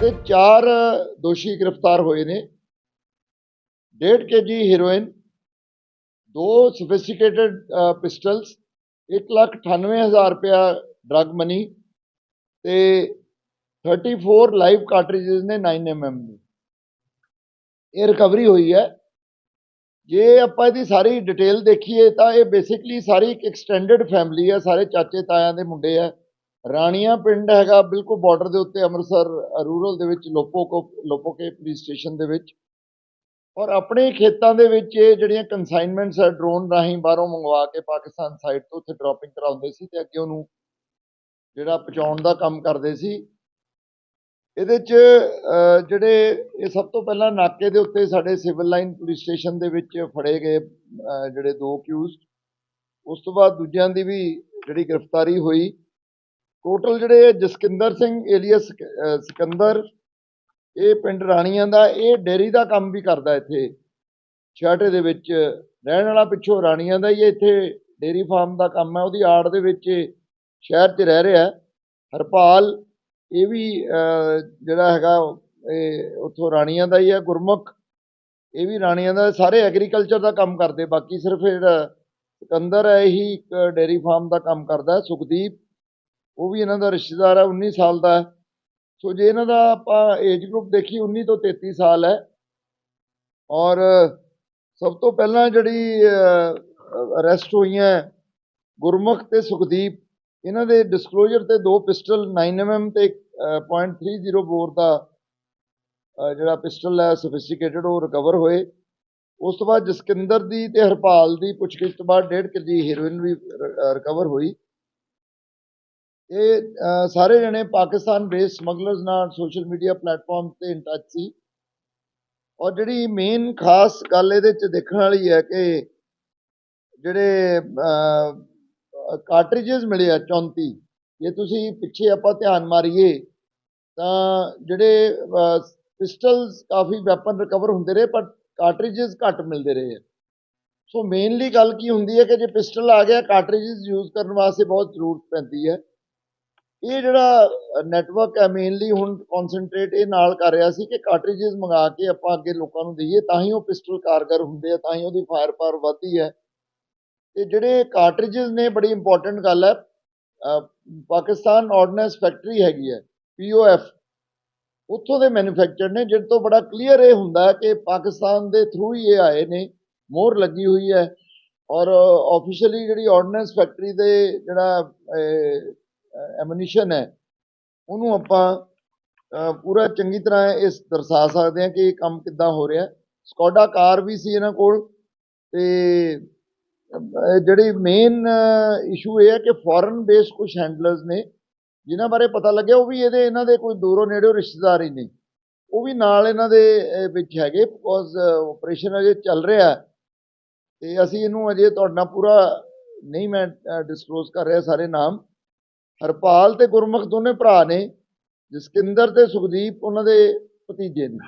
ਤੇ ਚਾਰ ਦੋਸ਼ੀ ਗ੍ਰਿਫਤਾਰ ਹੋਏ ਨੇ। 1.5 ਕੇਜੀ ਹੀਰੋਇਨ ਦੋ ਸੋਫਿਸਟੀਕੇਟਡ ਪਿਸਟਲਸ 198000 ਰੁਪਇਆ ਡਰਗ ਮਨੀ ਤੇ 34 ਲਾਈਵ ਕਾਰਟ੍ਰਿਜਸ ਨੇ 9mm ਦੀ। ਇਹ ਰਿਕਵਰੀ ਹੋਈ ਹੈ। ਜੇ ਆਪਾਂ ਇਹਦੀ ਸਾਰੀ ਡਿਟੇਲ ਦੇਖੀਏ ਤਾਂ ਇਹ ਬੇਸਿਕਲੀ ਸਾਰੀ ਇੱਕ ਐਕਸਟੈਂਡਡ ਫੈਮਿਲੀ ਹੈ। ਸਾਰੇ ਚਾਚੇ ਤਾਇਆਂ ਦੇ ਮੁੰਡੇ ਆ ਰਾਣੀਆਂ ਪਿੰਡ ਹੈਗਾ ਬਿਲਕੁਲ ਬਾਰਡਰ ਦੇ ਉੱਤੇ ਅੰਮ੍ਰਿਤਸਰ, ਰੂਰਲ ਦੇ ਵਿੱਚ, ਲੋਪੋਕੋ, ਲੋਪੋਕੇ ਪੁਲਿਸ ਸਟੇਸ਼ਨ ਦੇ ਵਿੱਚ। ਔਰ ਆਪਣੇ ਖੇਤਾਂ ਦੇ ਵਿੱਚ ਇਹ ਜਿਹੜੀਆਂ ਕਨਸਾਈਨਮੈਂਟਸ ਹੈ ਡਰੋਨ ਰਾਹੀਂ ਬਾਹਰੋਂ ਮੰਗਵਾ ਕੇ ਪਾਕਿਸਤਾਨ ਸਾਈਡ ਤੋਂ ਉੱਥੇ ਡ੍ਰੌਪਿੰਗ ਕਰਾਉਂਦੇ ਸੀ ਤੇ ਅੱਗੇ ਉਹਨੂੰ ਜਿਹੜਾ ਪਹੁੰਚਾਉਣ ਦਾ ਕੰਮ ਕਰਦੇ ਸੀ। ਇਹਦੇ 'ਚ ਜਿਹੜੇ ਇਹ ਸਭ ਤੋਂ ਪਹਿਲਾਂ ਨਾਕੇ ਦੇ ਉੱਤੇ ਸਾਡੇ ਸਿਵਲ ਲਾਈਨ ਪੁਲਿਸ ਸਟੇਸ਼ਨ ਦੇ ਵਿੱਚ ਫੜੇ ਗਏ ਜਿਹੜੇ ਦੋ ਅਕਿਊਜ਼ਡ ਉਸ ਤੋਂ ਬਾਅਦ ਦੂਜਿਆਂ ਦੀ ਵੀ ਜਿਹੜੀ ਗ੍ਰਿਫਤਾਰੀ ਹੋਈ। ਟੋਟਲ ਜਿਹੜੇ ਜਸਕਿੰਦਰ ਸਿੰਘ ਏਲੀਅਸ ਸਿਕੰਦਰ ਇਹ ਪਿੰਡ ਰਾਣੀਆਂ ਦਾ ਇਹ ਡੇਰੀ ਦਾ ਕੰਮ ਵੀ ਕਰਦਾ ਇੱਥੇ। ਛਾਟੇ ਦੇ ਵਿੱਚ ਰਹਿਣ ਵਾਲਾ ਪਿੱਛੋਂ ਰਾਣੀਆਂ ਦਾ ਹੀ ਹੈ, ਇੱਥੇ ਡੇਰੀ ਫਾਰਮ ਦਾ ਕੰਮ ਹੈ। ਉਹਦੀ ਆੜ ਦੇ ਵਿੱਚ ਸ਼ਹਿਰ 'ਚ ਰਹਿ ਰਿਹਾ ਹਰਪਾਲ ਇਹ ਵੀ ਜਿਹੜਾ ਹੈਗਾ ਇਹ ਉੱਥੋਂ ਰਾਣੀਆਂ ਦਾ ਹੀ ਹੈ ਗੁਰਮੁਖ। ਇਹ ਵੀ ਰਾਣੀਆਂ ਦਾ ਸਾਰੇ ਐਗਰੀਕਲਚਰ ਦਾ ਕੰਮ ਕਰਦੇ। ਬਾਕੀ ਸਿਰਫ ਜਿਹੜਾ ਸਿਕੰਦਰ ਹੈ ਇਹੀ ਇੱਕ ਡੇਰੀ ਫਾਰਮ ਦਾ ਕੰਮ ਕਰਦਾ ਸੁਖਦੀਪ ਉਹ ਵੀ ਇਹਨਾਂ ਦਾ ਰਿਸ਼ਤੇਦਾਰ ਹੈ 19 ਸਾਲ ਦਾ। ਹੈ ਸੋ ਜੇ ਇਹਨਾਂ ਦਾ ਆਪਾਂ ਏਜ ਗਰੁੱਪ ਦੇਖੀ 19 ਤੋਂ 33 ਸਾਲ ਹੈ। ਔਰ ਸਭ ਤੋਂ ਪਹਿਲਾਂ ਜਿਹੜੀ ਅਰੈਸਟ ਹੋਈਆਂ ਗੁਰਮੁਖ ਤੇ ਸੁਖਦੀਪ ਇਹਨਾਂ ਦੇ ਡਿਸਕਲੋਜ਼ਰ ਤੇ ਦੋ ਪਿਸਟਲ 9mm ਤੇ ਅਹ, .30 ਬੋਰ ਦਾ ਜਿਹੜਾ ਪਿਸਟਲ ਹੈ ਸੋਫਿਸਟੀਕੇਟਡ ਉਹ ਰਿਕਵਰ ਹੋਏ। ਉਸ ਤੋਂ ਬਾਅਦ ਜਸਕਿੰਦਰ ਦੀ ਤੇ ਹਰਪਾਲ ਦੀ ਪੁੱਛਗਿੱਛ ਤੋਂ ਬਾਅਦ 1.5 ਕੇਜੀ ਹੀਰੋਇਨ ਵੀ ਰਿਕਵਰ ਹੋਈ। ਇਹ ਸਾਰੇ ਜਣੇ ਪਾਕਿਸਤਾਨ ਬੇਸ ਸਮਗਲਰਸ ਨਾਲ ਸੋਸ਼ਲ ਮੀਡੀਆ ਪਲੇਟਫਾਰਮ ਤੇ ਇਨ ਟੱਚ ਸੀ। ਔਰ ਜਿਹੜੀ ਮੇਨ ਖਾਸ ਗੱਲ ਇਹਦੇ ਚ ਦੇਖਣ ਵਾਲੀ ਹੈ ਕਿ ਜਿਹੜੇ ਕਾਰਟ੍ਰਿਜਸ ਮਿਲੇ ਆ 34 ਜੇ ਤੁਸੀਂ ਪਿੱਛੇ ਆਪਾਂ ਧਿਆਨ ਮਾਰੀਏ, ਤਾਂ ਜਿਹੜੇ ਪਿਸਟਲਸ ਕਾਫੀ ਵੈਪਨ ਰਿਕਵਰ ਹੁੰਦੇ ਰਹੇ, ਪਰ ਕਾਰਟ੍ਰਿਜਸ ਘੱਟ ਮਿਲਦੇ ਰਹੇ ਆ। ਸੋ ਮੇਨਲੀ ਗੱਲ ਕੀ ਹੁੰਦੀ ਹੈ ਕਿ ਜੇ ਪਿਸਟਲ ਆ ਗਿਆ ਕਾਰਟ੍ਰਿਜਸ ਯੂਜ਼ ਕਰਨ ਵਾਸਤੇ ਬਹੁਤ ਜ਼ਰੂਰਤ ਪੈਂਦੀ ਹੈ। ਇਹ ਜਿਹੜਾ ਨੈਟਵਰਕ ਹੈ ਮੇਨਲੀ ਹੁਣ ਕਨਸੈਂਟਰੇਟ ਇਹ ਨਾਲ ਕਰ ਰਿਹਾ ਸੀ ਕਿ ਕਾਰਟ੍ਰਿਜਸ ਮੰਗਾ ਕੇ ਆਪਾਂ ਅੱਗੇ ਲੋਕਾਂ ਨੂੰ ਦਈਏ, ਤਾਂ ਹੀ ਉਹ ਪਿਸਟਲ ਕਾਰਗਰ ਹੁੰਦੇ ਆ, ਤਾਂ ਹੀ ਉਹਦੀ ਫਾਇਰ ਪਾਵਰ ਵੱਧਦੀ ਹੈ। ਤੇ ਜਿਹੜੇ ਕਾਰਟ੍ਰਿਜਸ ਨੇ, ਬੜੀ ਇੰਪੋਰਟੈਂਟ ਗੱਲ ਹੈ ਪਾਕਿਸਤਾਨ ਆਰਡੀਨੈਂਸ ਫੈਕਟਰੀ ਹੈਗੀ ਹੈ ਪੀਓਐਫ ਉੱਥੋਂ ਦੇ ਮੈਨੂਫੈਕਚਰ ਨੇ, ਜਿਹਦੇ ਤੋਂ ਬੜਾ ਕਲੀਅਰ ਇਹ ਹੁੰਦਾ ਕਿ ਪਾਕਿਸਤਾਨ ਦੇ ਥਰੂ ਹੀ ਇਹ ਆਏ ਨੇ, ਮੋਹਰ ਲੱਗੀ ਹੋਈ ਹੈ। ਔਰ ਆਫੀਸ਼ੀਅਲੀ ਜਿਹੜੀ ਆਰਡੀਨੈਂਸ ਫੈਕਟਰੀ ਦੇ ਜਿਹੜਾ ਐਮਨੀਸ਼ਨ ਹੈ ਉਹਨੂੰ ਆਪਾਂ ਪੂਰਾ ਚੰਗੀ ਤਰ੍ਹਾਂ ਇਸ ਦਰਸਾ ਸਕਦੇ ਹਾਂ ਕਿ ਇਹ ਕੰਮ ਕਿੱਦਾਂ ਹੋ ਰਿਹਾ ਸਕੋਡਾ ਕਾਰ ਵੀ ਸੀ ਇਹਨਾਂ ਕੋਲ ਤੇ ਅਹ, ਜਿਹੜੀ ਮੇਨ ਇਸ਼ੂ ਇਹ ਹੈ ਕਿ ਫੋਰਨ ਬੇਸ ਕੁਝ ਹੈਂਡਲਰਸ ਨੇ ਜਿਨ੍ਹਾਂ ਬਾਰੇ ਪਤਾ ਲੱਗਿਆ ਉਹ ਵੀ ਇਹਦੇ ਇਹਨਾਂ ਦੇ ਕੋਈ ਦੂਰੋਂ ਨੇੜਿਓਂ ਰਿਸ਼ਤੇਦਾਰ ਹੀ ਨੇ। ਉਹ ਵੀ ਨਾਲ ਇਹਨਾਂ ਦੇ ਵਿੱਚ ਹੈਗੇ ਬਿਕੋਜ਼ ਆਪਰੇਸ਼ਨ ਅਜੇ ਚੱਲ ਰਿਹਾ ਹੈ। ਤੇ ਅਸੀਂ ਇਹਨੂੰ ਅਜੇ ਤੁਹਾਡੇ ਨਾਲ ਪੂਰਾ ਨਹੀਂ ਮੈਂ ਡਿਸਕਲੋਜ਼ ਕਰ ਰਿਹਾ ਸਾਰੇ ਨਾਮ। ਹਰਪਾਲ ਤੇ ਗੁਰਮੁਖ ਦੋਨੇ ਭਰਾ ਨੇ ਜਸਕਿੰਦਰ ਤੇ ਸੁਖਦੀਪ ਉਹਨਾਂ ਦੇ ਭਤੀਜੇ ਨੇ।